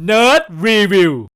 Nerd Review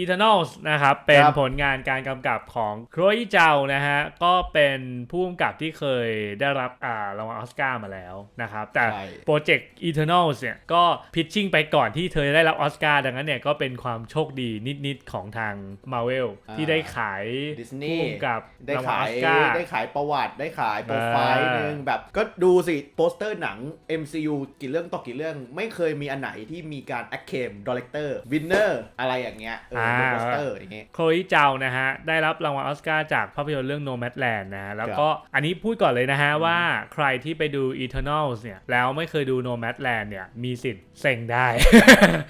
Eternals นะครับ เป็นครับผลงานการกำกับของโครยเจานะฮะ ก็เป็นผู้กำกับที่เคยได้รับอ่ารางวัลออสการ์มาแล้วนะครับ แต่ใช่โปรเจกต์ Eternals เนี่ย ก็พิชชิ่งไปก่อนที่เธอจะได้รับออสการ์ดังนั้นเนี่ย ก็เป็นความโชคดีนิด ๆ ของทาง Marvel อ่าที่ได้ขายดิสนีผู้ย์กำกับได้รางวัลขาออยสการ์ได้ขายประวัติได้ขายโปรไฟล์อ่าหนึงแบบก็ดูสิโปสเตอร์หนัง MCU กี่เรื่องต่อกี่เรื่องไม่เคยมีอันไหนที่มีการ a c c l a i m Director Winner อะไรอย่างเงี้ยเออเป็นโปสเตอร์อย่างเงี้ยโคลอีเจานะฮะ ได้รับรางวัลออสการ์จากภาพยนตร์เรื่อง Nomadland นะฮะแล้วก็อันนี้พูดก่อนเลยนะฮะ ว่าใครที่ไปดู Eternals เนี่ย แล้วไม่เคยดู Nomadland เนี่ย มีสิทธิ์เซ็งได้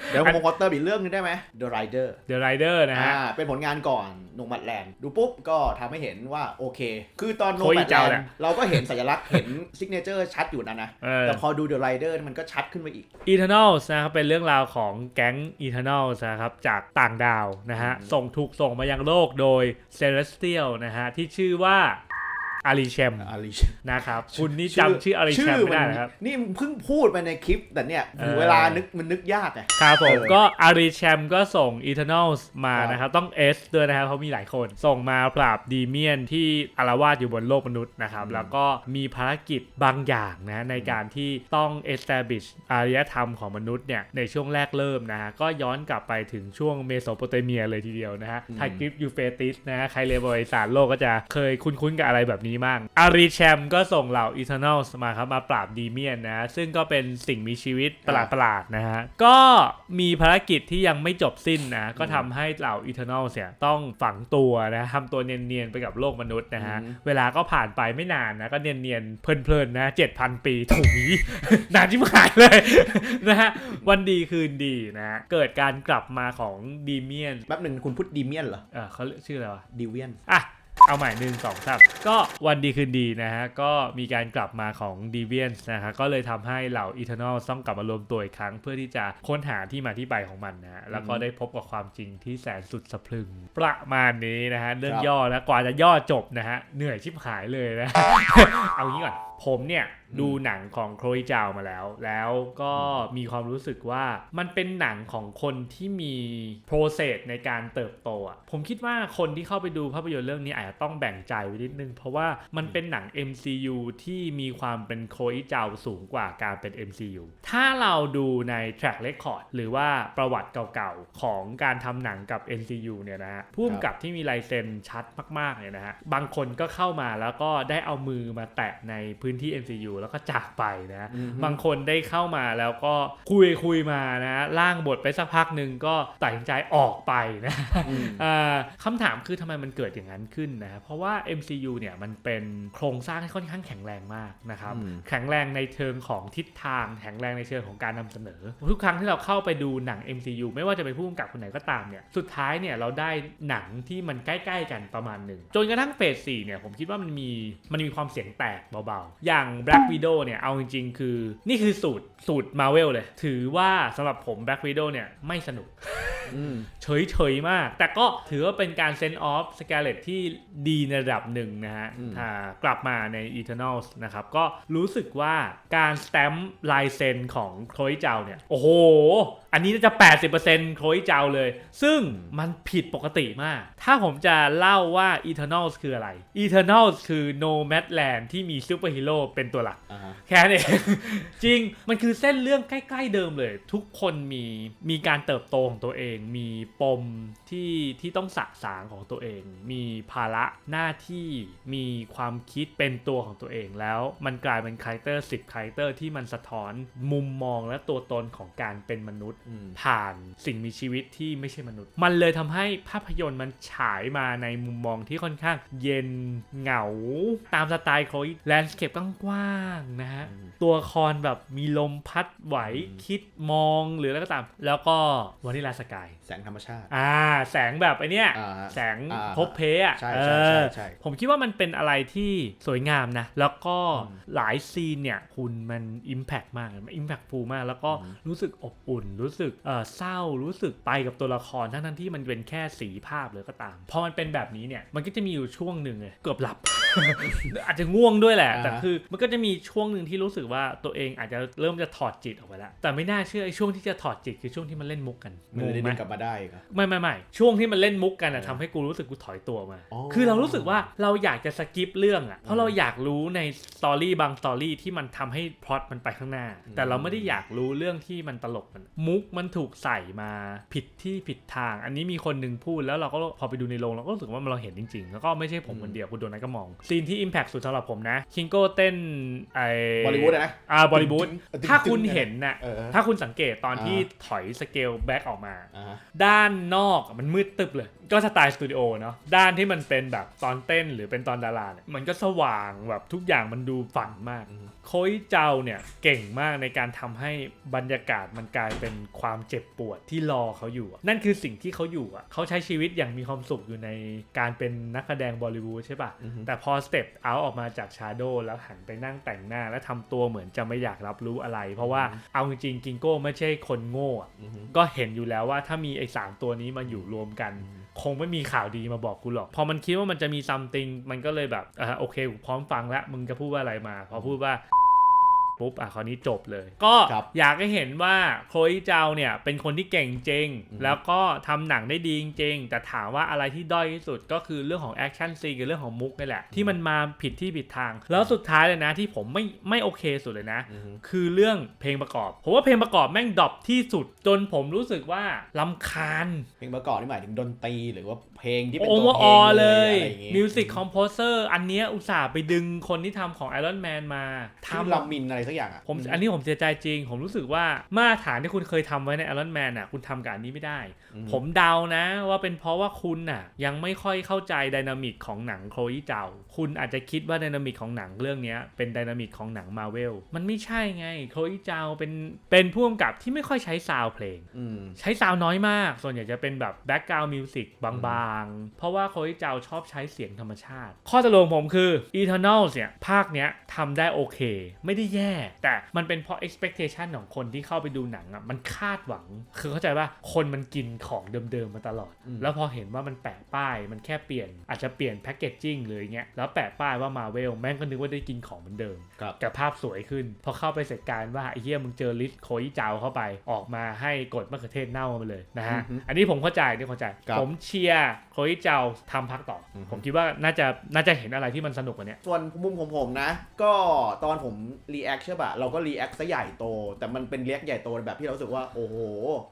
เดี๋ยวผมขอเติมอีกเรื่องนึงได้ไหม The Rider The Rider นะฮะอ่าเป็นผลงานก่อนโนมัดแลนด์ดูปุ๊บก็ทำให้เห็นว่าโอเค คือตอนโนโคมัอีดแลเจ้านแหละด์เราก็เห็นสัญลักษณ์เห็นซิกเนเจอร์ชัดอยู่นะนะเออแต่พอดู The Rider มันก็ชัดขึ้นไปอีก Eternals นะครับเป็นเรื่องราวของแก๊ง Eternals นะครับจากต่างดาวนะฮะอืมส่งถูกส่งมายังโลกโดย Celestial นะฮะ ที่ชื่อว่า อาริเชมอาริชนะครับ คุณนี่จำชื่ออาริเชมไม่ได้นะครับ นี่มึงเพิ่งพูดไปในคลิปแต่เนี่ยถึงเออเวลานึกมันนึกยากไงครับผมเออก็อาริแชมก็ส่ง Eternals มาครับนะครับ ต้อง S ด้วยนะครับเพราะมีหลายคน ส่งมาปราบดีเมียนที่อารวาสอยู่บนโลกมนุษย์นะครับอืมแล้วก็มีภารกิจบางอย่างนะในการที่ต้อง establish อารยธรรมของมนุษย์เนี่ยในช่วงแรกเริ่มนะฮะก็ย้อนกลับไปถึงช่วงเมโสโปเตเมียเลยทีเดียวนะฮะไทกริฟยูเฟติสนะฮะใครเรียนบริษัทโลกก็จะเคยคุ้นๆกับอะไรแบบนี้มั่งอาริแชมก็ส่งเหล่า Eternals มาครับมาปราบดีเมียนนะ ซึ่งก็เป็นสิ่งมีชีวิตประหลาดๆนะฮะ ก็มีภารกิจที่ยังไม่จบสิ้นนะ ก็ทำให้เหล่า Eternals เนี่ยต้องฝังตัวนะทำตัวเนียนๆไปกับโลกมนุษย์นะฮะอืมเวลาก็ผ่านไปไม่นานนะ ก็เนียนๆเพลินๆนะ7,000ปีถุงนี้นานที่หายเลยนะฮะวันดีคืนดีนะฮะเกิดการกลับมาของดีเมียนแป๊บหนึ่งคุณพูดดีเมียนเหรอเออเขาชื่ออะไรวะดีเวียนอะ เอาใหม่หนึ่งสองสามก็วันดีคืนดีนะฮะ ก็มีการกลับมาของ d e v i a n นะฮะ ก็เลยทำให้เหล่า Eternal ต้องกลับมารวมตัวอีกครั้ง เพื่อที่จะค้นหาที่มาที่ไปของมันนะฮะ แล้วก็ได้พบกับความจริงที่แสนสุดสะพรึง ประมาณนี้นะฮะ เรื่องย่อแล้วกว่าจะย่อจบนะฮะ เหนื่อยชิบหายเลยนะ เอางี้ก่อนผมเนี่ยดูหนังของโครยจาวมาแล้ว แล้วก็มีความรู้สึกว่ามันเป็นหนังของคนที่มีโปรเซสในการเติบโตอะผมคิดว่าคนที่เข้าไปดูภาพยนตร์เรื่องนี้อาจจะต้องแบ่งใจไว้นิดนึง เพราะว่ามันเป็นหนัง MCU ที่มีความเป็นโครยจาวสูงกว่าการเป็น MCU ถ้าเราดูใน track record หรือว่าประวัติเก่าๆ ของการทำหนังกับ MCU เนี่ยนะฮะผู้กำกับที่มีลายเซ็นชัดมากๆเนี่ยนะฮะบางคนก็เข้ามาแล้วก็ได้เอามือมาแตะในพืนที่ MCU แล้วก็จากไปนะอือฮึบางคนได้เข้ามาแล้วก็คุยคุยมานะร่างบทไปสักพักหนึ่งก็ตัดสินใจออกไปนะอืมอ่าคำถามคือทำไมมันเกิดอย่างนั้นขึ้นนะเพราะว่า MCU เนี่ยมันเป็นโครงสร้างที่ค่อนข้างแข็งแรงมากนะครับอืมแข็งแรงในเชิงของทิศทางแข็งแรงในเชิงของการนำเสนอ ทุกครั้งที่เราเข้าไปดูหนัง MCU ไม่ว่าจะเป็นผู้กำกับคนไหนก็ตามเนี่ยสุดท้ายเนี่ยเราได้หนังที่มันใกล้ ๆ กันประมาณหนึ่งจนกระทั่งเฟส4เนี่ยผมคิดว่ามันมีมันมีความเสียงแตกเบาๆอย่าง Black Widow เนี่ย เอาจริง ๆ คือ นี่คือสูตรสูตร Marvel เลย ถือว่าสำหรับผม Black Widow เนี่ย ไม่สนุกอืมเฉยๆมาก แต่ก็ถือว่าเป็นการเซนออฟสกาเลตที่ดีในระดับหนึ่งนะฮะอืมอ่ากลับมาใน Eternals นะครับ ก็รู้สึกว่าการสแตมป์ลายเซ็นของโคลยเจาเนี่ย โอ้โห อันนี้น่าจะ 80%โคลยเจาเลย ซึ่งมันผิดปกติมาก ถ้าผมจะเล่าว่า Eternals คืออะไร Eternals คือ Nomadland ที่มีซูเปอร์ฮีโร่เป็นตัวหลัก อ่าฮะแค่นั้นเอง จริงมันคือเส้นเรื่องใกล้ ๆเดิมเลย ทุกคนมีมีการเติบโตของตัวเอง มีปมที่ที่ต้องสะสางของตัวเอง มีภาระหน้าที่มีความคิดเป็นตัวของตัวเองแล้วมันกลายเป็นคาแรคเตอร์สิบคาแรคเตอร์ที่มันสะท้อนมุมมองและตัวตนของการเป็นมนุษย์ อืม ผ่านสิ่งมีชีวิตที่ไม่ใช่มนุษย์ มันเลยทำให้ภาพยนตร์มันฉายมาในมุมมองที่ค่อนข้างเย็นเหงา ตามสไตล์โคลแลนด์สเคปต้องกว้างนะฮะอืมตัวละครแบบมีลมพัดไหวอืมคิดมองหรืออะไรก็ตาม แล้วก็วานิลาสกาย แสงธรรมชาติ อ่า แสงแบบไอเนี้ย อ่าฮะแสงอ่าพบเพอะใช่เอใช่ใช่อใช่ ผมคิดว่ามันเป็นอะไรที่สวยงามนะ แล้วก็อืมหลายซีนเนี่ยคุณมันอิมแพ t มากอิมแพ t ฟูมาก แล้วก็อืมรู้สึกอบอุ่น รู้สึกเออเศร้ารู้สึกไปกับตัวละครทั้งทั้งๆที่มันเป็นแค่สีภาพเลยก็ตามพอมันเป็นแบบนี้เนี่ยมันก็จะมีอยู่ช่วงหนึ่งเลยเกือบหลับ อาจจะง่วงด้วยแหละอ่าฮะแต่คือมันก็จะมีช่วงหนึ่งที่รู้สึกว่าตัวเองอาจจะเริ่มจะถอดจิตออกไปแล้ว แต่ไม่น่าเชื่อไอ้ช่วงที่จะถอดจิตคือช่วงที่มันเล่นมุกกันมันงเลยงไหมดึงกลับมาได้อีกอะไม่ไม่ไม่ช่วงที่มันเล่นมุกกันอะเออทำให้กูรู้สึกกูถอยตัวมาอ๋อคือเรารู้สึกว่าเราอยากจะสกิปเรื่องอะเพอืราะมเราอยากรู้ในสตอรี่บางสตอรี่ที่มันทำให้พล็อตมันไปข้างหน้าอืมแต่เราไม่ได้อยากรู้เรื่องที่มันตลกมันมุกมันถูกใส่มาผิดที่ผิดทาง อันนี้มีคนหนึ่งพูดแล้วเราก็พอไปดูในโรงเราก็รู้สึกว่ามันเราเห็นจริงๆ แล้วก็ไม่ใช่ผมคนเดียวคุณโดนัทก็มองซีนที่อิมแพ t สุดสำหรับผมนะคิงโก้เต้นไอบอลลีวูดอะนะอ่าบอลิวูดตึ้งๆถ้าคุณเห็นน่ะเออถ้าคุณสังเกตตอนที่อ่าถอยสเกลแบ็กออกมาอ่าฮะด้านนอกอะมันมืดตึบเลย ก็สไตล์สตูดิโอเนาะด้านที่มันเป็นแบบตอนเต้นหรือเป็นตอนดาราเนี่ยมันก็สว่างแบบทุกอย่างมันดูฝันมากอืมโคยเจ้าเนี่ยเก่งมากในการทำให้บรรยากาศมันกลายเป็นความเจ็บปวดที่รอเขาอยู่อะนั่นคือสิ่งที่เขาอยู่อะเขาใช้ชีวิตอย่างมีความสุขอยู่ในการเป็นนักแสดงบอลิวูดใช่ปะอือฮึแต่พอสเต็ปเอาออกมาจากชาโดแล้วหันไปนั่งแต่งหน้า แล้วทำตัวเหมือนจะไม่อยากรับรู้อะไร เพราะว่าเอาจริงๆกิงโก้ไม่ใช่คนโง่อะอือฮึก็เห็นอยู่แล้วว่าถ้ามีไอ้สามตัวนี้มาอยู่รวมกันคงไม่มีข่าวดีมาบอกกูหรอก พอมันคิดว่ามันจะมีซัมติงมันก็เลยแบบอ่าโอเคกูพร้อมฟังแล้วมึงจะพูดว่าอะไรมา พอพูดว่า ปุ๊บอะคราวนี้จบเลย ก็ครับอยากให้เห็นว่าโคลอีเจ้าเนี่ยเป็นคนที่เก่งจริงอืมแล้วก็ทำหนังได้ดีจริง แต่ถามว่าอะไรที่ด้อยที่สุดก็คือเรื่องของแอคชั่นซีกับเรื่องของมุกนี่แหละ ที่มันมาผิดที่ผิดทาง แล้วสุดท้ายเลยนะที่ผมไม่ไม่โอเคสุดเลยนะอือฮึคือเรื่องเพลงประกอบผมว่าเพลงประกอบแม่งดรอปที่สุด จนผมรู้สึกว่าลำคาญ เพลงประกอบนี่หมายถึงดนตรีหรือว่าเพลงที่เป็นโอตัวเวอร์เพอลองเลยอะไรอย่างงี้มิวสิกคอมโพเซอร์อันเนี้ยอุตส่าห์ไปดึงคนที่ทำของ Iron Man มาชื่อทำลามินอะไรสักอย่างอะผมอันนี้ผมเสียใจจริง ผมรู้สึกว่ามาตรฐานที่คุณเคยทำไว้ใน Iron Man อะคุณทำกับอันนี้ไม่ได้อืมผมเดานะว่าเป็นเพราะว่าคุณน่ะยังไม่ค่อยเข้าใจไดนามิกของหนังโคลอีเจ้าคุณอาจจะคิดว่าไดนามิกของหนังเรื่องเนี้ยเป็นไดนามิกของหนังมาเวลมันไม่ใช่ไงโคลอีเจ้าเป็นเป็นผู้กำกับที่ไม่ค่อยใช้ซาวด์เพลงอืมใช้ซาวน์น้อยมาก ส่วนใหญ่จะเป็นแบบแบ็กกราวด์มิวสิกบางๆเพราะว่าโคอิเจ้าชอบใช้เสียงธรรมชาติ ข้อตกลงผมคือ Eternals เนี่ย ภาคเนี้ยทำได้โอเค ไม่ได้แย่ แต่มันเป็นเพราะ expectation ของคนที่เข้าไปดูหนังอะมันคาดหวัง คือเข้าใจว่าคนมันกินของเดิมๆมาตลอดอืมแล้วพอเห็นว่ามันแปะป้าย มันแค่เปลี่ยนอาจจะเปลี่ยนแพคเกจจิ้งเลยอย่างเงี้ยแล้วแปะป้ายว่ามาเวลแม่งก็นึกว่าได้กินของเหมือนเดิมครับแต่ภาพสวยขึ้น พอเข้าไปเสร็จการว่าไอ้เหี้ยมึงเจอลิสต์โคยเจ้าเข้าไปออกมาให้กดมะเขือเทศเน่ามาเลยนะฮะอือฮึอันนี้ผมเข้าใจนี่เข้าใจครับผมเชียร์โคยเจ้าทำพักต่อออฮึผมคิดว่าน่าจะน่าจะเห็นอะไรที่มันสนุกกว่าเนี้ย ส่วนมุมของผมนะ ก็ตอนผมรีแอคใช่ปะเราก็รีแอคซะใหญ่โต แต่มันเป็นเรียกใหญ่โตแบบที่เรารู้สึกว่า โอ้โห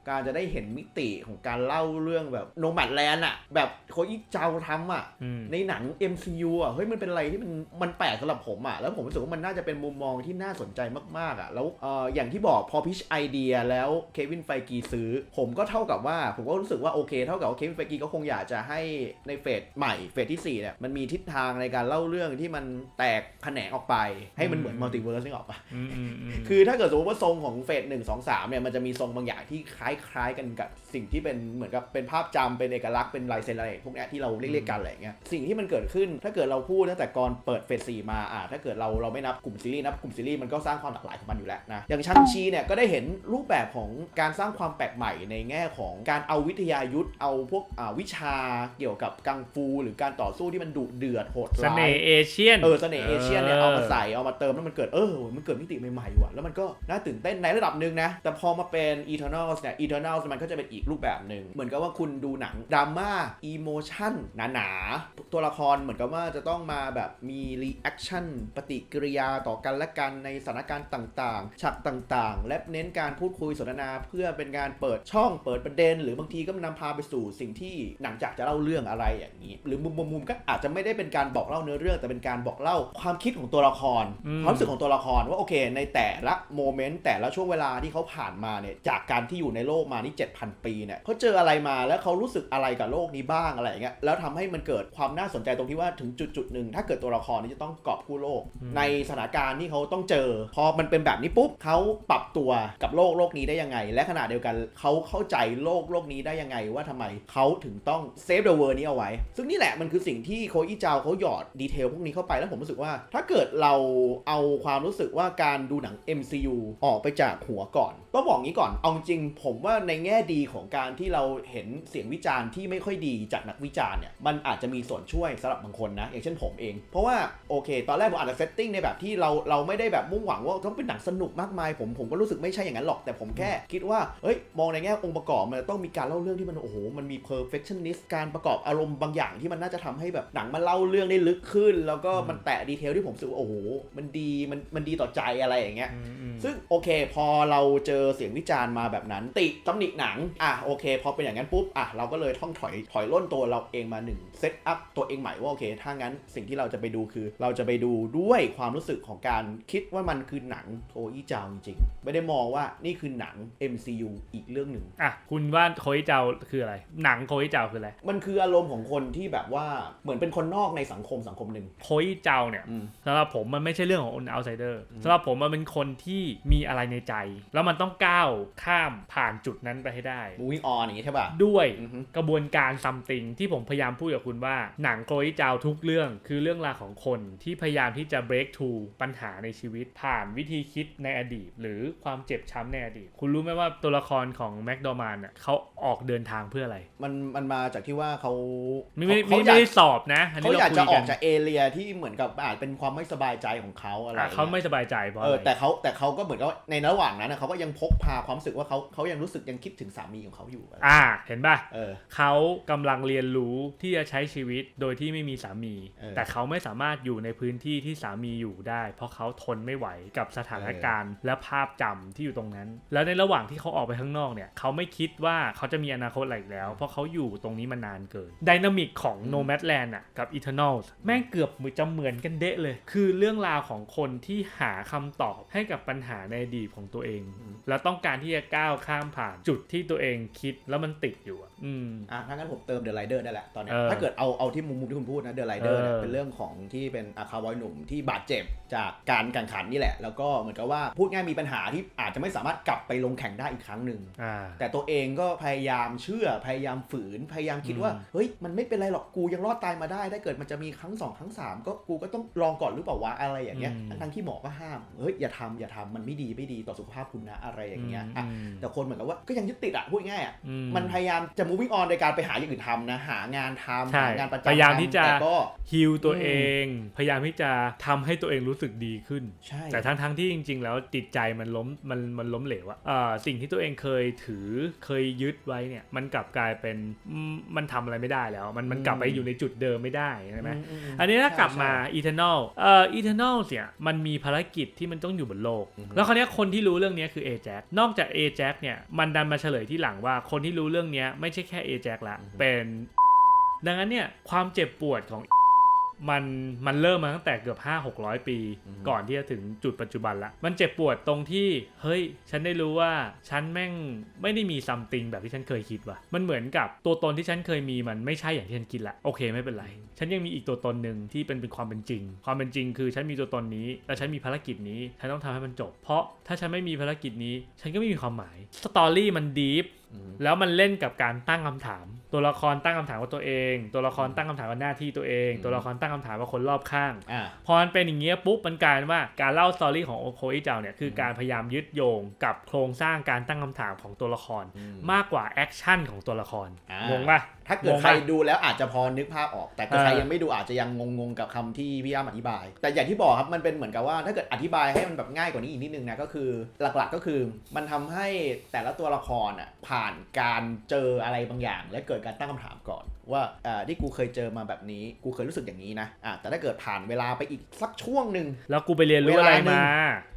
การจะได้เห็นมิติของการเล่าเรื่องแบบโนแมดแลนด์อะแบบโคอิเจ้าทำอะอืม ในหนัง MCU อะเฮ้ยมันเป็นอะไรที่มันมันแปลกสำหรับผมอะแล้วผมรู้สึกว่ามันน่าจะเป็นมุมมองที่น่าสนใจมากๆอะแล้วเอ่ออย่างที่บอกพอพิชไอเดียแล้วเควินไฟกีซื้อ ผมก็เท่ากับว่าผมก็รู้สึกว่าโอเค เท่ากับว่าเควินไฟกีก็คงอยากจะให้ในเฟสใหม่เฟสที่4เนี่ยมันมีทิศทางในการเล่าเรื่องที่มันแตกแขนงออกไปให้มันเหมือนมัลติเวิร์สนึกออกปะอืมอืมอืมคือถ้าเกิดสมมติว่าทรงของเฟสหนึ่งสองสามเนี่ยมันจะมีทรงบางอย่างที่คล้ายๆกันกับสิ่งที่เป็นเหมือนกับเป็นภาพจำเป็นเอกลักษณ์เป็นลายเซ็นอะไรพวกเนี้ยที่เราเรียกๆกันอะไรอย่างเงี้ยสิ่งที่มันเกิดขึ้นถ้าเกิดเราพูดตั้งแต่ก่อนเปิดเฟสสี่มาอะถ้าเกิดเราเราไม่นับกลุ่มซีรีส์นับกลุ่มซีรีส์มันก็สร้างความหลากหลายของมันอยู่แล้วนะอย่างชังชีเนี่ยก็ได้เห็นรูปแบบของการสร้างความแปลกใหม่ในแง่ของการเอาวิทยายุทธ์เอาพวกอ่าวิชาเกี่ยวกับกังฟูหรือการต่อสู้ที่มันดุเดือดโหดเสร้ายน่ห์เอเชียนเออเสน่ห์เอเชียเนี่ยเอามาใส่เอามาเติมแล้วมันเกิดเออมันเกิดมิติใหม่ๆว่ะแล้วมันก็น่าตื่นเต้นในระดับหนึ่งนะ แต่พอมาเป็น Eternals เนี่ย Eternals มันก็จะเป็นอีกรูปแบบหนึ่งเหมือนกับว่าคุณดูหนังดราม่าอีโมชั่นหนาๆตัวละครเหมือนกับว่าจะต้องมาแบบมีรีแอคชั่นปฏิกิริยาต่อกันและกันในสถานการณ์ต่างๆฉากต่างๆ และเน้นการพูดคุยสนทนา เพื่อเป็นการเปิดช่องเปิดประเด็น หรือบางทีก็นำพาไปสู่สิ่งที่หนังจากจะเล่าเรื่องอะไรอย่างนี้ หรือมุมมุมมุมก็อาจจะไม่ได้เป็นการบอกเล่าเนื้อเรื่อง แต่เป็นการบอกเล่าความคิดของตัวละครอืมความรู้สึกของตัวละครว่าโอเค ในแต่ละโมเมนต์แต่ละช่วงเวลาที่เขาผ่านมาเนี่ยจากการที่อยู่ในโลกมานี่7,000 ปีเนี่ยเขาเจออะไรมาแล้วเขารู้สึกอะไรกับโลกนี้บ้างอะไรอย่างเงี้ยแล้วทำให้มันเกิดความน่าสนใจตรงที่ว่าถึงจุดจุดๆหนึ่งถ้าเกิดตัวละครนี้จะต้องกอบกู้โลก ในสถานการณ์ที่เขาต้องเจอ พอมันเป็นแบบนี้ปุ๊บเขาปรับตัวกับโลกโลกนี้ได้ยังไง และขณะเดียวกันเขาเข้าใจโลกโลกนี้ได้ยังไงว่าทำไมเขาถึงต้องเซฟเดอะเวิร์นี้เอาไว้ ซึ่งนี่แหละมันคือสิ่งที่โคอีจาวเขาหยอดดีเทลพวกนี้เข้าไปแล้วผมรู้สึกว่า ถ้าเกิดเราเอาความรู้สึกว่าการดูหนัง MCU ออกไปจากหัวก่อน ต้องบอกงี้ก่อน เอาจริงผมว่าในแง่ดีของการที่เราเห็นเสียงวิจารณ์ที่ไม่ค่อยดีจากนักวิจารณ์เนี่ย มันอาจจะมีส่วนช่วยสำหรับบางคนนะ อย่างเช่นผมเอง เพราะว่าโอเค ตอนแรกผมอาจจะเซตติ้งในแบบที่เราเราไม่ได้แบบมุ่งหวังว่าต้องเป็นหนังสนุกมากมาย ผมผมก็รู้สึกไม่ใช่อย่างนั้นหรอก แต่ผมแค่คิดว่า เฮ้ย มองในแง่องค์ประกอบมันต้องมีการเล่าเรื่องที่มันโอ้โห มันมี perfectionist การประกอบอารมณ์บางอย่างที่มันน่าจะทำให้แบบหนังมันเล่าเรื่องได้ลึกขึ้น แล้วก็มันแตะดีเทลที่ผมรู้สึกว่าโอ้โห มันดี มัน มันดีต่อใจอะไรอย่างเงี้ยอืมอืมซึ่งโอเค พอเราเจอเสียงวิจารณ์มาแบบนั้น ติตำหนิหนัง อะโอเค พอเป็นอย่างนั้นปุ๊บ อะเราก็เลยต้องถอยถอยล่นตัวเราเองมาหนึ่งเซตอัพตัวเองใหม่ว่าโอเค ถ้างั้นสิ่งที่เราจะไปดูคือ เราจะไปดูด้วยความรู้สึกของการคิดว่ามันคือหนังโทอีจาวจริงๆ ไม่ได้มองว่านี่คือหนัง MCU อีกเรื่องหนึ่งอะคุณว่าโคอิเจ้าคืออะไร หนังโคอิเจ้าคืออะไร มันคืออารมณ์ของคนที่แบบว่าเหมือนเป็นคนนอกในสังคมสังคมหนึ่งโคอิเจ้าเนี่ยอืมสำหรับผมมันไม่ใช่เรื่องของ outsider สำหรับผมมันเป็นคนที่มีอะไรในใจ แล้วมันต้องก้าวข้ามผ่านจุดนั้นไปให้ได้ moving on อย่างนี้ใช่ป่ะ ด้วยอือฮึ กระบวนการซัมติงที่ผมพยายามพูดกับคุณว่า หนังโคลอิจาวทุกเรื่องคือเรื่องราวของคนที่พยายามที่จะ break through ปัญหาในชีวิต ผ่านวิธีคิดในอดีต หรือความเจ็บช้ำในอดีต คุณรู้ไหมว่าตัวละครของแม็กดอร์มานน่ะเขาออกเดินทางเพื่ออะไร มันมันมาจากที่ว่าเขาไม่ไม่เขาไม่อยากไม่ได้สอบนะอันเขานี้อยากเราจะคุยอกัอนกจากเอเรียที่เหมือนกับอาจเป็นความไม่สบายใจของเขาอะไรอะอย่งงี้ยเขาไม่สบายใจเพราะเออะอไรแต่เขาแต่เขาก็เหมือนกับว่าในระหว่างนั้นนะเขาก็ยังพกพาความรู้สึกว่าเขาเขายังรู้สึกยังคิดถึงสามีของเขาอยู่อะไรอ่า เห็นป่ะเออเขากำลังเรียนรู้ที่จะใช้ชีวิตโดยที่ไม่มีสามีเออแต่เขาไม่สามารถอยู่ในพื้นที่ที่สามีอยู่ได้ เพราะเขาทนไม่ไหวกับสถานการณ์ และภาพจำที่อยู่ตรงนั้น แล้วในระหว่างที่เขาออกไปข้างนอกเนี่ยเขาไม่คิดว่าเขาจะมีอนาคตอะไรอีกแล้ว เพราะเขาอยู่ตรงนี้มานานเกินไดนามิกของ Nomadland อะกับ Eternals แม่งเกือบมือจะเหมือนกันเดะเลย คือเรื่องราวของคนที่หาคำตอบให้กับปัญหาในอดีตของตัวเองแล้วต้องการที่จะก้าวข้ามผ่านจุดที่ตัวเองคิดแล้วมันติดอยู่อะอืม อะถ้างั้นผมเติมเดอะไรเดอร์ได้แหละตอนเนี้ยเออถ้าเกิดเอาเอาที่มุมมุมที่คุณพูดนะเดอะไรเดอร์เนี่ยเออ เป็นเรื่องของที่เป็นอาคาวอยหนุ่มที่บาดเจ็บจากการแข่งขันนี่แหละ แล้วก็เหมือนกับว่าพูดง่ายมีปัญหาที่อาจจะไม่สามารถกลับไปลงแข่งได้อีกครั้งหนึ่ง อ่า แต่ตัวเองก็พยายามเชื่อพยายามฝืน พยายามคิดว่าอืมเฮ้ย มันไม่เป็นไรหรอกกูยังรอดตายมาได้ ถ้าเกิดมันจะมีครั้งสองครั้งสามก็กูก็ต้องลองก่อนหรือเปล่าวะอะไรอย่างเงี้ยทั้งๆที่หมอก็ห้าม เฮ้ย อย่าทำอย่าทำมันไม่ดีไม่ดีต่อสุขภาพคุณนะอะไรอย่างเงี้ยอะอืมแต่คนเหมือนกับว่าก็ยังยึดติดอะพูดง่ายอะอืมันพยายามจะ moving on ในการไปหาอย่างอื่นทำนะหางานทำใช่หางานประจำพยายามทำที่จะแต่ก็ฮิลตัวอืมเอง พยายามที่จะทำให้ตัวเองรู้สึกดีขึ้นใช่แต่ทั้งทั้งๆที่จริง ๆ แล้วจิตใจมันล้มมันมันล้มเหลวอะอ่าสิ่งที่ตัวเองเคยถือเคยยึดไว้เนี่ยมันกลับกลายเป็นอืมมันทำอะไรไม่ได้แล้ว มันมันกลับไปอยู่ในจุดเดิมไม่ได้ใช่ไหมอืมอันนี้ถ้ากลับมาใช่ Eternal เอ่อ Eternal เนี่ยมันมีภารกิจที่มันต้องอยู่บนโลกอือฮึแล้วคราวเนี้ยคนที่รู้เรื่องเนี้ยคือ Ajax นอกจาก Ajax เนี่ยมันดันมาเฉลยที่หลังว่าคนที่รู้เรื่องเนี้ยไม่ใช่แค่ Ajax ละเป็น ดังนั้นเนี่ยความเจ็บปวดของ มันมันเริ่มมาตั้งแต่เกือบ 5 600 ปีอืมก่อนที่จะถึงจุดปัจจุบันละ มันเจ็บปวดตรงที่ เฮ้ย ฉันได้รู้ว่าฉันแม่งไม่ได้มีซัมติงแบบที่ฉันเคยคิดว่ะ มันเหมือนกับตัวตนที่ฉันเคยมีมันไม่ใช่อย่างที่ฉันคิดละ โอเคไม่เป็นไร ฉันยังมีอีกตัวตนหนึ่งที่เป็นเป็นความเป็นจริง ความเป็นจริงคือฉันมีตัวตนนี้ และฉันมีภารกิจนี้ ฉันต้องทำให้มันจบ เพราะถ้าฉันไม่มีภารกิจนี้ ฉันก็ไม่มีความหมาย สตอรี่มันดีฟอืมแล้วมันเล่นกับการตั้งคำถาม ตัวละครตั้งคำถามกับตัวเอง ตัวละครตั้งคำถามกับหน้าที่ตัวเองอืมตัวละครตั้งคำถามกับคนรอบข้างอ่าพอมันเป็นอย่างเงี้ยปุ๊บมันกลายเป็นว่าการเล่าสตอรี่ของโอโคอิเจ้าเนี่ยคือการพยายามยึดโยงกับโครงสร้างการตั้งคำถามของตัวละครอืมมากกว่าแอคชั่นของตัวละครอ่างงงปะถ้าเกิดงงปะใครดูแล้วอาจจะพอนึกภาพออก แต่ถ้าเออใครยังไม่ดูอาจจะยังงงๆกับคำที่พี่อ้ำอธิบาย แต่อย่างที่บอกครับมันเป็นเหมือนกับว่าถ้าเกิดอธิบายให้มันแบบง่ายกว่านี้อีกนิดนึงนะก็คือหลักๆก็คือ มันทำให้แต่ละตัวละครอะผ่านการเจออะไรบางอย่าง และเกิดการตั้งคำถามก่อน ว่าอ่าที่กูเคยเจอมาแบบนี้ กูเคยรู้สึกอย่างนี้นะอ่าแต่ถ้าเกิดผ่านเวลาไปอีกสักช่วงหนึ่ง แล้วกูไปเรียนรู้อะไรมา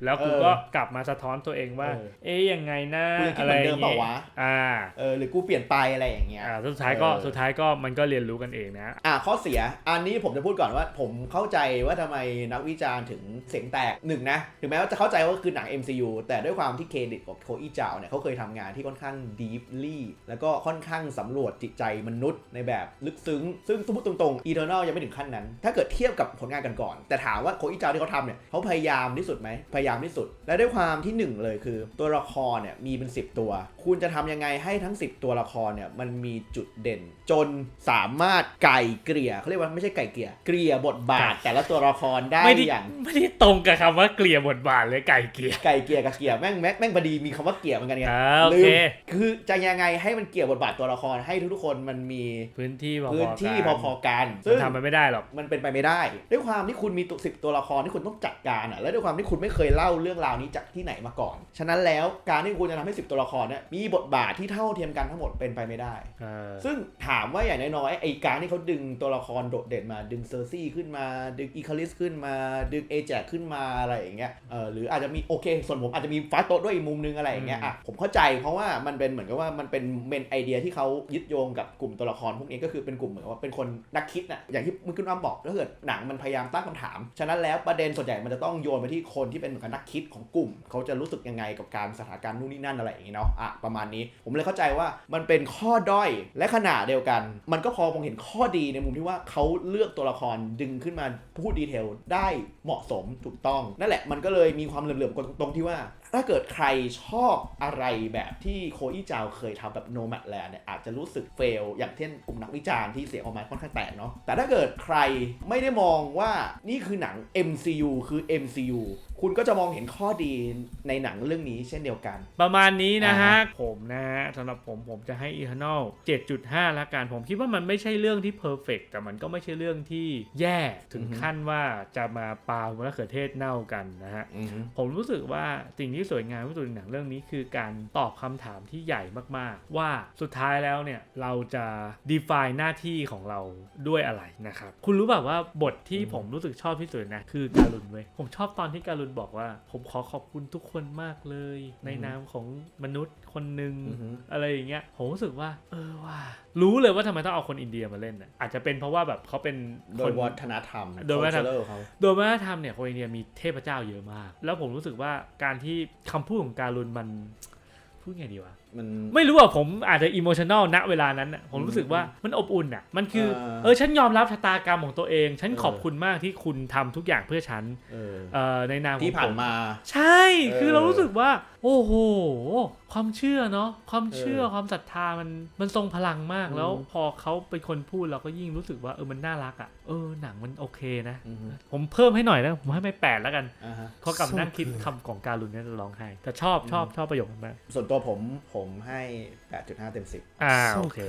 แล้วกูเออก็กลับมาสะท้อนตัวเองว่า เออ เอ๊ยยังไงนะกูยังคิดอะไรเหมือนเดิมเปล่าวะ อ่าเออหรือกูเปลี่ยนไปอะไรอย่างเงี้ย อ่าสุดท้ายก็เออ สุดท้ายก็มันก็เรียนรู้กันเองนะ อะข้อเสียอันนี้ผมจะพูดก่อนว่า ผมเข้าใจว่าทำไมนักวิจารณ์ถึงเสียงแตกหนึ่งนะถึงแม้ว่าจะเข้าใจว่าคือหนัง MCU แต่ด้วยความที่เครดิตของโคอีจาวเนี่ยเขาเคยทำงานที่ค่อนข้าง deeply แล้วก็ค่อนข้างสำรวจจิตใจมนุษย์ในแบบลึกซึ้ง ซึ่งสมมติตรงๆ Eternal ยังไม่ถึงขั้นนั้น ถ้าเกิดเทียบกับผลงานกันก่อน แต่ถามว่าโคอีจาวที่เขาทำเนี่ยเขาพยายามที่สุดไหมพยายามที่สุด และด้วยความที่หนึ่งเลยคือ ตัวละครเนี่ยมีเป็น 10 ตัว คุณจะทำยังไงให้ทั้ง 10 ตัวละครเนี่ยมันมีจุดเด่น จนสามารถไก่เกลี่ยเขาเรียกว่าไม่ใช่ไก่เกลี่ยเกลี่ยบทบาท แต่ละตัวละครได้ไม่ได้อย่างไม่ได้ตรงกับคำว่าเกลี่ยบทบาทเลยไก่เกลี่ยไก่เกลี่ยกับเกลี่ยแม่งแม่งแม่งพอดีมีคำว่าเกลี่ยเหมือนกันไงอ่าโอลืเคมคือจะยังไงให้มันเกี่ยวบทบาทตัวละครให้ทุกๆคนมันมีพื้นที่พอๆพื้นที่กันพอๆกันมัซึ่นงทำมันไม่ได้หรอกมันเป็นไปไม่ได้ ด้วยความที่คุณมีตัวสิบตัวละครที่คุณต้องจัดการอะและด้วยความที่คุณไม่เคยเล่าเรื่องราวนี้จากที่ไหนมาก่อน ฉะนั้นแล้วการที่คุณจะทำให้สิบตัวละครเนี่ยมีบทบาทที่เท่าเทียมกันทั้งหมดเป็นไปไม่ได้เออซึ่งถามว่าอย่างน้อยๆไอ้การที่เขาดึงตัวละครโดดเด่นมาดึงเซอร์ซี่ขึ้นมาดึงอีคาลิสขึ้นมาดึงเอแจขึ้นมาอะไรอย่างเงี้ยเออหรืออาจจะมีโอเค ส่วนผมอาจจะมีฟาสโตด้วยอีกมุมนึงอะไรอย่างเงี้ยอะผมเข้าใจเพราะว่ามันเป็นเหมือนกับว่ามันเป็นเมนไอเดียที่เขายึดโยงกับกลุ่มตัวละครพวกนี้ก็คือเป็นกลุ่มเหมือนว่าเป็นคนนักคิดน่ะอย่างที่มึงคุณอ้ำบอกถ้าเกิดหนังมันพยายามตั้งคำถาม ฉะนั้นแล้วประเด็นส่วนใหญ่มันจะต้องโยนไปที่คนที่เป็นเหมือนกับนักคิดของกลุ่ม เขาจะรู้สึกยังไงกับการสถานการณ์นู่นนี่นั่นอะไรอย่างงี้เนาะอะประมาณนี้ ผมเลยเข้าใจว่ามันเป็นข้อด้อยและขนาดเดียวกัน มันก็พอมองเห็นข้อดีในมุมที่ว่าเขาเลือกตัวละครดึงขึ้นมาพูดดีเทลได้เหมาะสมถูกต้อง นั่นแหละมันก็เลยมีความเหลื่อมๆตรงที่ว่าถ้าเกิดใครชอบอะไรแบบที่โคอีจาวเคยทำแบบโนแมดแลนด์เนี่ยอาจจะรู้สึกเฟล อย่างเช่นกลุ่มนักวิจารณ์ที่เสียงออกมาค่อนข้างแตกเนาะแต่ถ้าเกิดใครไม่ได้มองว่านี่คือหนัง MCU คือ MCU คุณก็จะมองเห็นข้อดีในหนังเรื่องนี้เช่นเดียวกัน ประมาณนี้นะฮะอ่าฮะ ผมนะฮะสำหรับผมผมจะให้ Eternal 7.5 ละกัน ผมคิดว่ามันไม่ใช่เรื่องที่ perfect แต่มันก็ไม่ใช่เรื่องที่แย่ถึงขั้นว่าจะมาปามะเขือเทศเน่ากันนะฮะ ผมรู้สึกว่าสิ่งที่สวยงามที่สุดในหนังเรื่องนี้คือการตอบคำถามที่ใหญ่มากๆ ว่าสุดท้ายแล้วเนี่ยเราจะ define หน้าที่ของเราด้วยอะไรนะครับคุณรู้แบบว่าบทที่ผมรู้สึกชอบที่สุดนะคือการุณเว้ยผมชอบตอนที่การุณบอกว่า ผมขอขอบคุณทุกคนมากเลย ในนามของมนุษย์คนหนึ่งอือฮึอะไรอย่างเงี้ยผมรู้สึกว่า เออว่า รู้เลยว่าทำไมต้องเอาคนอินเดียมาเล่นน่ะอาจจะเป็นเพราะว่าแบบเขาเป็นโดคยนวัฒนธรรม โดยวัฒนธรรม cultural เขาโดยวัฒนธรรมเนี่ยคนอินเดียมีเทพเจ้าเยอะมาก แล้วผมรู้สึกว่าการที่คำพูดของการุณมัน พูดไงดีวะ มัน ไม่รู้ว่าผมอาจจะอิโมชัน a ลณเวลานั้นน่ะผมรู้สึกว่ามันอบอุ่นอะมันคือเออเออฉันยอมรับชะตากรรมของตัวเอง ฉันเออ ขอบคุณมากที่คุณทำทุกอย่างเพื่อฉันเออเอ่อในนามของที่ผ่านผมมา ใช่ คือเออ เรารู้สึกว่าโอ้โห ความเชื่อเนาะความเชื่อเออความศรัทธามันมันทรงพลังมากอืมแล้วพอเขาเป็นคนพูดเราก็ยิ่งรู้สึกว่าเออมันน่ารักอะ่ะเออหนังมันโอเคนะอือฮึผมเพิ่มให้หน่อยนะผมให้ไม่แปดแล้วกันอ่าฮะเพราะกลับมานั่งคิดคำของการุณเนี่ยจะร้องไห้แต่ชอบชอบชอบประโยคนั้นมากส่วนตัวผมผมให้8.5 เต็ม 10 อ่าโอเค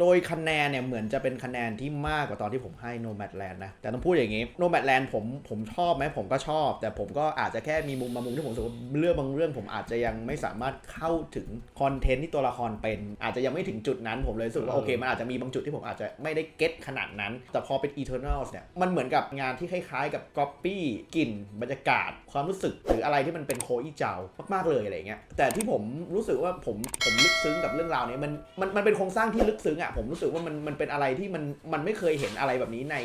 โดยคะแนนเนี่ยเหมือนจะเป็นคะแนนที่มากกว่าตอนที่ผมให้ Nomadland นะ แต่ต้องพูดอย่างนี้ Nomadland ผมผมชอบไหมผมก็ชอบ แต่ผมก็อาจจะแค่มีมุมบางมุมที่ผมรู้สึกว่าเรื่องบางเรื่อง ผมอาจจะยังไม่สามารถเข้าถึงคอนเทนต์ที่ตัวละครเป็น อาจจะยังไม่ถึงจุดนั้นผมเลยรู้สึกว่าเออโอเคมันอาจจะมีบางจุดที่ผมอาจจะไม่ได้เก็ตขนาดนั้น แต่พอเป็น Eternals เนี่ยมันเหมือนกับงานที่คล้ายๆ กับ Copy กลิ่นบรรยากาศ ความรู้สึกหรืออะไรที่มันเป็นโคอีเจ้ามากๆเลยอะไรเงี้ยแต่ที่ผมรู้สึกว่าผมผมลึกซึ้งกับเรื่องราวนี้มันมันมันเป็นโครงสร้างที่ลึกซึ้งอะผมรู้สึกว่ามันมันเป็นอะไรที่มันมันไม่เคยเห็นอะไรแบบนี้ใน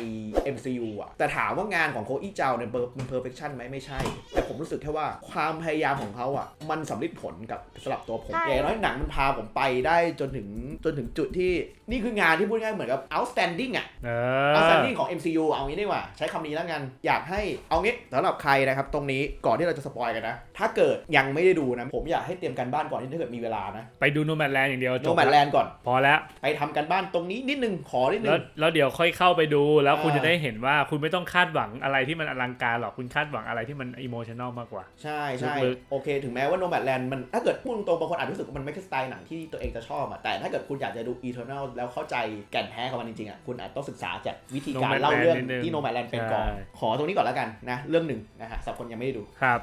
MCU อะแต่ถามว่างานของโคอีเจ้าเนี่ยมันเพอร์เฟคชันไหมไม่ใช่ แต่ผมรู้สึกแค่ว่าความพยายามของเขาอะมันสำลิดผลกับสำหรับตัวผมใช่ อย่างน้อยหนังมันพาผมไปได้จนถึงจนถึงจุดที่นี่คืองานที่พูดง่ายๆเหมือนกับ outstanding อะ เอเอาอแซนดิ้งของ MCU เอางี้ดีกว่า ใช้คำนี้แล้วกัน อยากให้เอางี้สำหรับใครนะครับ ตรงนี้ก่อนที่เราจะสปอยกันนะ ถ้าเกิดยังไม่ได้ดูนะ ผมอยากให้เตรียมกันบ้านก่อนที่ถ้าเกิดมีเวลานะ ไปดูโนแมดแลนด์อย่างเดียวโนจบแมดแลนด์ก่อน พอแล้ว ไปทำกันบ้านตรงนี้นิดนึงขอนิดนึแล้วง แล้วเดี๋ยวค่อยเข้าไปดูแล้วคุณอ่า จะได้เห็นว่าคุณไม่ต้องคาดหวังอะไรที่มันอลังการหรอกคุณคาดหวังอะไรที่มันอิโมชัน a ลมากกว่า ใช่ใช่ลึก โอเค ถึงแม้ว่าโนแมดแลนด์มันถ้าเกิดพูดตรงๆบางคนอาจจะรู้สึกว่ามันไม่ใช่สไตล์หนังที่ตัวเองจะชอบอะแต่ถ้าเกิดคุณอยากจะดู Eternal แล้วเข้าใจแก่นแท้ของมันจริงๆอะคุณอาจต้องศึกษาจากวิธีการ Nomadland เล่าเรื่องนิดนึงที่โนแมดแลนด์เป็นก่อนใช่ ขอตรงนี้ก่อนแล้วกันนะเรื่องหนึ่งนะฮะสำหรับคนยังไม่ได้ดู ครับ